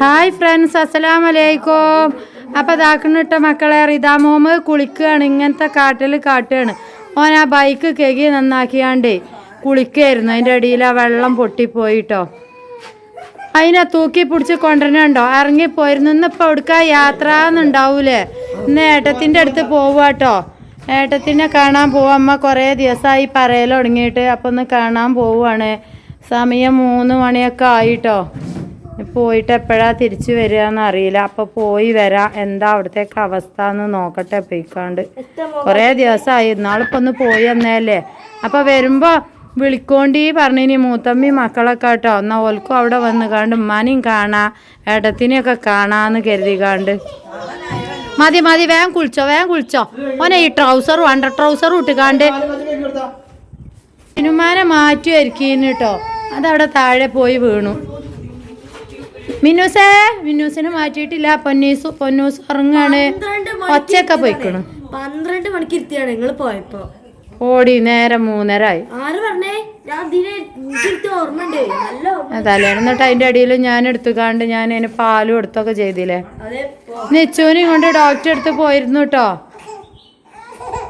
Hi friends അസ്സലാം വലൈക്കും അപ്പം ഇതാക്കണിട്ട മക്കളെ റിതാമോമ് കുളിക്കുകയാണ് ഇങ്ങനത്തെ കാട്ടിൽ കാട്ടുകയാണ് ഓൻ ആ ബൈക്ക് കെകി നന്നാക്കിയാണ്ട് കുളിക്കായിരുന്നു. അതിന്റെ അടിയിൽ ആ വെള്ളം പൊട്ടിപ്പോയിട്ടോ. അതിനെ തൂക്കി പിടിച്ച് കൊണ്ടുവരണുണ്ടോ? ഇറങ്ങിപ്പോയിരുന്നു. ഇന്നിപ്പോൾ എവിടുക്ക യാത്ര എന്നുണ്ടാവൂലേ? ഇന്ന് ഏട്ടത്തിന്റെ അടുത്ത് പോവാട്ടോ. ഏട്ടത്തിനെ കാണാൻ പോവാം. അമ്മ കുറേ ദിവസമായി പറയൽ തുടങ്ങിയിട്ട് അപ്പം ഒന്ന് കാണാൻ പോവുകയാണ് സമയം മൂന്ന് മണിയൊക്കെ ആയിട്ടോ. പോയിട്ട് എപ്പോഴാ തിരിച്ചു വരിക അറിയില്ല. അപ്പോൾ പോയി വരാം. എന്താ അവിടത്തേക്ക് അവസ്ഥ എന്ന് നോക്കട്ടെ പോയിക്കാണ്ട്. കുറേ ദിവസമായി ഇന്നാളിപ്പോൾ ഒന്ന് പോയി എന്നല്ലേ അപ്പോൾ വരുമ്പോൾ വിളിക്കോണ്ടി പറഞ്ഞിനി മൂത്തമ്മി മക്കളൊക്കെ കേട്ടോ എന്നാൽ ഓൽക്കും അവിടെ വന്ന് കാണ്ട് ഉമ്മാനെയും കാണാ ഏട്ടത്തിനെയൊക്കെ കാണാന്ന് കരുതികാണ്ട് മതി മതി വേഗം കുളിച്ചോ വേഗം കുളിച്ചോ. ഓനെ ഈ ട്രൗസറും അണ്ടർ ട്രൗസറും ഇട്ടുകാണ്ട് സിനിമാനെ മാറ്റുമായിരിക്കും കേട്ടോ അതവിടെ താഴെ പോയി വീണു. മിന്നൂസേ മിന്നൂസിനെ മാറ്റിയിട്ടില്ല. പൊന്നൂസ് പൊന്നൂസ് ഉറങ്ങാണ്. ഒച്ചയൊക്കെ പോയിക്കണു. പന്ത്രണ്ട് മണിക്ക് ഇരുത്തിയാണ് നിങ്ങൾ പോയപ്പോ. ഓടി നേരം മൂന്നരായി ആര് പറഞ്ഞേ? അതിന്റെ തലേന്ന് അതിന്റെ അടിയിൽ ഞാൻ എടുത്തുകാണ്ട് ഞാൻ അതിന് പാലും എടുത്തൊക്കെ ചെയ്തില്ലേ? നെച്ചൂനെയും കൊണ്ട് ഡോക്ടറെ അടുത്ത് പോയിരുന്നു കേട്ടോ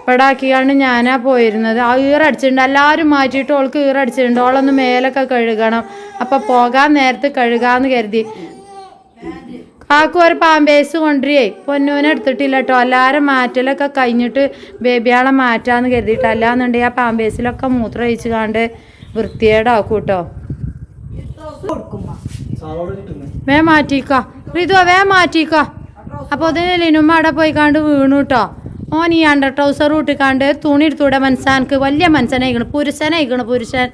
ഇപ്പടാക്കിയാണ് ഞാനാ പോയിരുന്നത്. ആ ഈറടിച്ചിട്ടുണ്ട് എല്ലാവരും മാറ്റിയിട്ട് ഓൾക്ക് ഈറടിച്ചിട്ടുണ്ട് ഓളൊന്ന് മേലൊക്കെ കഴുകണം. അപ്പം പോകാൻ നേരത്ത് കഴുകാന്ന് കരുതി. കാക്കു ഒരു പാമ്പേസ് കൊണ്ടുവരേ പൊന്നൂനെ എടുത്തിട്ടില്ല കേട്ടോ. എല്ലാവരും മാറ്റലൊക്കെ കഴിഞ്ഞിട്ട് ബേബിയാളെ മാറ്റാന്ന് കരുതിയിട്ട്. അല്ലാന്നുണ്ടെങ്കിൽ ആ പാമ്പേസിലൊക്കെ മൂത്രം ഒഴിച്ച് കാണ്ട് വൃത്തിയേടാക്കും കേട്ടോ. വേ മാറ്റിക്കോ. റിതു വേ മാറ്റിക്കോ. അപ്പോൾ അതിന് ലിനുമ്മ അവിടെ പോയി കാണ്ട് വീണു കേട്ടോ. ഓൻ ഈ അണ്ടർ ട്രൗസർ ഇട്ടിക്കാണ്ട് തുണി എടുത്തൂടെ മനസ്സാനക്ക് വലിയ മനസ്സനായിക്കണ് പുരുഷനായിക്കണ് പുരുഷൻ.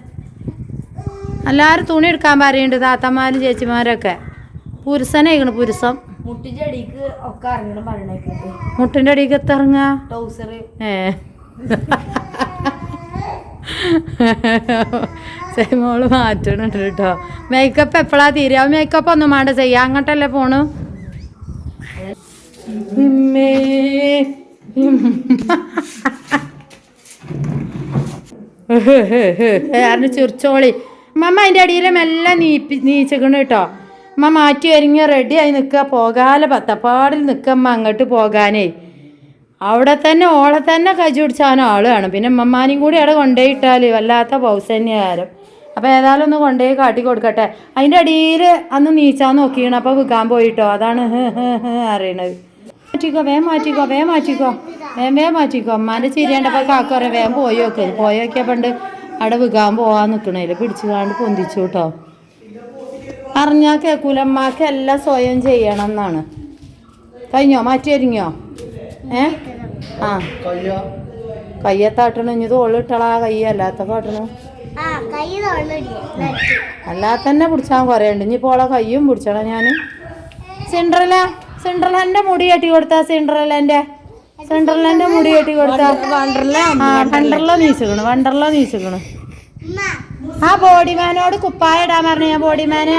എല്ലാവരും തുണി എടുക്കാൻ പറയുന്നുണ്ട് താത്തമാരും ചേച്ചിമാരൊക്കെ. പുരുഷനായിക്കണ് പുരുഷം. മുട്ടിന്റെ അടിക്ക് ഒക്കെ ഇറങ്ങണം മുട്ടിന്റെ അടിക്ക് ട്രൗസർ ഏ. മോൾ മാറ്റണുണ്ട് കേട്ടോ. മേക്കപ്പ് എപ്പോഴാ തീരുക? മേക്കപ്പ് ഒന്നും വേണ്ട ചെയ്യാം. അങ്ങോട്ടല്ലേ പോണു. ആരുടെ ചിറിച്ചോളി? മമ്മ അതിന്റെ അടിയിൽ മെല്ലെ നീപ്പി നീച്ചക്കണ് കേട്ടോ. അമ്മ മാറ്റി ഒരുങ്ങി ആയി നിൽക്കുക പോകാലെ പത്തപ്പാടിൽ നിൽക്കമ്മ അങ്ങോട്ട് പോകാനേ. അവിടെ തന്നെ ഓളെ തന്നെ കജി പിടിച്ചാനോ ആൾ കാണും. പിന്നെ അമ്മമാനെയും കൂടി അവിടെ കൊണ്ടുപോയിട്ടാൽ വല്ലാത്ത പൗസന്യകാരം അപ്പോൾ ഏതായാലും ഒന്ന് കൊണ്ടുപോയി കാട്ടി കൊടുക്കട്ടെ. അതിന്റെ അടിയിൽ അന്ന് നീച്ചാൻ നോക്കിയാണ്. അപ്പോൾ വിൽക്കാൻ പോയിട്ടോ. അതാണ് അറിയണത്. മാറ്റിക്കോ വേഗം മാറ്റിക്കോ വേഗം മാറ്റിക്കോ വേഗം വേഗം മാറ്റിക്കോ. അമ്മാന്റെ ചിരിയേണ്ടപ്പോൾ കാക്ക പറയാം വേഗം പോയി നോക്ക്. പോയി നോക്കിയാൽ പണ്ട് അവിടെ വിൽക്കാൻ പോവാൻ നിൽക്കണേൽ പിടിച്ചു കാണ്ട് പൊന്തിച്ചു കേട്ടോ. അറിഞ്ഞാൽ കേക്കൂലമ്മക്ക് എല്ലാം സ്വയം ചെയ്യണം എന്നാണ്. കഴിഞ്ഞോ? മാറ്റി ഒരുങ്ങിയോ? ഏ? ആ. കയ്യത്താട്ടണ ഇനി തോളിട്ടളാ കയ്യ അല്ലാത്ത കാട്ടണു ആ കൈ തൊള്ളില്ലേ അല്ലാതെ തന്നെ പിടിച്ചാൽ കുറേയുണ്ട്. ഇനി പോളെ കയ്യും പിടിച്ചടാ ഞാൻ സിൻഡ്രല? സിൻഡ്രലന്റെ മുടി കെട്ടി കൊടുത്ത? സെൻട്രലാൻഡ് സെൻട്രലാൻഡിന്റെ മുടി കെട്ടി കൊടുത്താ? ആ വണ്ടർല. നീച്ചിക്കണ് വണ്ടർല ആ ബോഡിമാനോട് കുപ്പായ ഇടാൻ പറഞ്ഞു ഞാൻ ബോഡിമാന്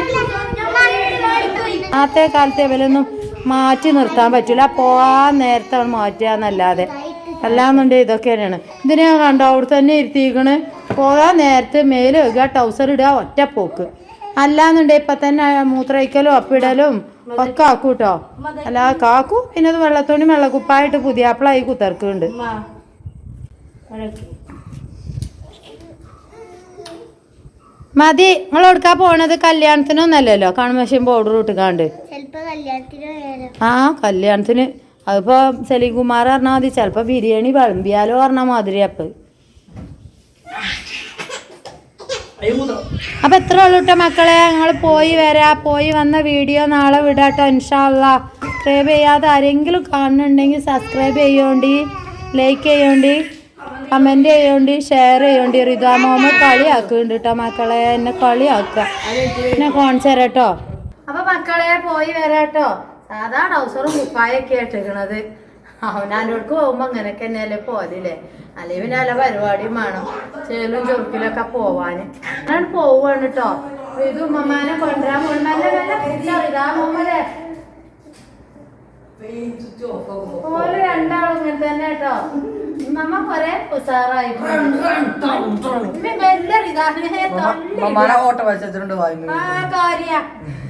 ആത്തെ കാലത്തെ ഇവലൊന്നും മാറ്റി നിർത്താൻ പറ്റില്ല പോവാൻ നേരത്തെ മാറ്റുക എന്നല്ലാതെ. അല്ലാന്നുണ്ട് ഇതൊക്കെ തന്നെയാണ് ഇതിനെ കണ്ടോ? അവിടെ തന്നെ ഇരുത്തിക്കണ് പോകാൻ നേരത്തെ മേൽ വെക്കുക ടൗസർ ഇടുക ഒറ്റ പോക്ക്. അല്ലാന്നുണ്ട് ഇപ്പം തന്നെ മൂത്രയിക്കലും അപ്പിടലും ഒക്കെ ആക്കും കേട്ടോ അല്ല കാക്കു പിന്നെ അത് വെള്ളത്തുണി വെള്ളക്കുപ്പായിട്ട് പുതിയ അപ്പളായി കുത്തർക്കുണ്ട് മതി നിങ്ങൾ എവിടുക്കാ പോണത്? കല്യാണത്തിനൊന്നല്ലല്ലോ കൺമഷൻ പൗഡർ ഇട്ടുകാണ്ട്. ആ കല്യാണത്തിന്. അതിപ്പോ സലീം കുമാർ പറഞ്ഞാൽ മതി ചിലപ്പോ ബിരിയാണി വിളമ്പിയാലോ പറഞ്ഞാൽ മാതിരി അപ്പ് അപ്പൊ എത്ര ഉള്ളൂട്ടോ മക്കളെ? ഞങ്ങൾ പോയി വരാ. പോയി വന്ന വീഡിയോ നാളെ വിടാട്ടോ ഇൻഷാല്ല സബ്സ്ക്രൈബ് ചെയ്യാതെ ആരെങ്കിലും കാണുന്നുണ്ടെങ്കിൽ സബ്സ്ക്രൈബ് ചെയ്യോണ്ടി ലൈക്ക് ചെയ്യോണ്ടി കമന്റ് ചെയ്യോണ്ടി ഷെയർ ചെയ്യോണ്ടി. റിദ മുഹമ്മദ് കളിയാക്കുന്നുണ്ട് കേട്ടോ മക്കളെ. എന്നെ കളിയാക്കുക. എന്നെ കാണിച്ചു കേട്ടോ അപ്പൊ മക്കളെ പോയി വരാട്ടോ. സാധാ ഡൗസറും കുപ്പായൊക്കെ ഇട്ടിക്കണത്. അവനാനോടക്ക് പോകുമ്പോൾ അങ്ങനെയൊക്കെ തന്നെയല്ലേ പോരല്ലേ അല്ലെ പിന്നെ നല്ല പരിപാടിയും വേണം. ചേലും ചുരുക്കിലൊക്കെ പോവാന്. ഞാൻ പോവാണ് കേട്ടോ ഇത് ഉമ്മമാനെ കൊണ്ടുവരാൻ കൊണ്ടല്ലേ രണ്ടാളും ഇങ്ങനെ തന്നെ കേട്ടോ ഉമ്മമ്മ കൊറേ ഉസാറായിട്ടുണ്ട് ആ കാര്യ.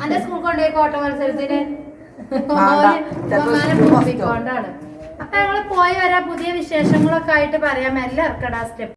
അന്റെ സ്കൂൾ കൊണ്ടുപോയി ഓട്ട മത്സരത്തിന് കൊണ്ടാണ് അപ്പൊ ഞങ്ങൾ പോയി വരാ. പുതിയ വിശേഷങ്ങളൊക്കെ ആയിട്ട് പറയാം. എല്ലാവർക്കടാ സ്റ്റെപ്പ്.